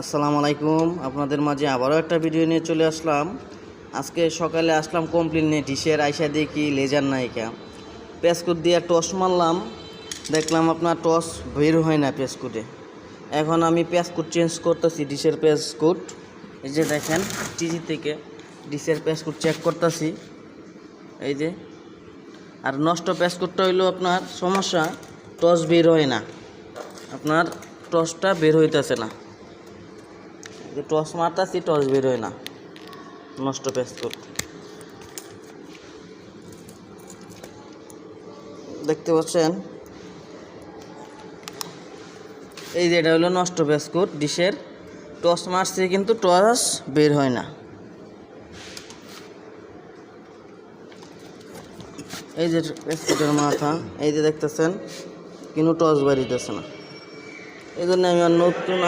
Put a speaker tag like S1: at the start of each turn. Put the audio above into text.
S1: আসসালামু আলাইকুম। আপনাদের মাঝে আবারও একটা ভিডিও নিয়ে চলে আসলাম। আজকে সকালে আসলাম কমপ্লেন নিয়ে ডিশের আইসা দেখি লেজার নায়িকা। পেসকুট দিয়ে টস মারলাম। দেখলাম আপনার টস বের হয় না পেসকুটে। এখন আমি পেসকুট চেঞ্জ করতেছি ডিশের পেসকুট। এই যে দেখেন, টিজি থেকে ডিশের পেসকুট চেক করতেছি। এই যে। আর নষ্ট পেসকুটটা হইল আপনার সমস্যা টস বের হয় না। আপনার টসটা বের হইতেছে না। যে টস মারতাছি টস বের হয় না। নষ্ট পেস্কুট দেখতে পাচ্ছেন? এই যে এটা হলো নষ্ট পেস্কুট ডিশের। টস মারছে কিন্তু টস বের হয় না। এই যে পেস্কুটের মাথা, এই যে দেখতেছেন, কিন্তু টস বেরিতেছে না। এই জন্য আমি আর নতুন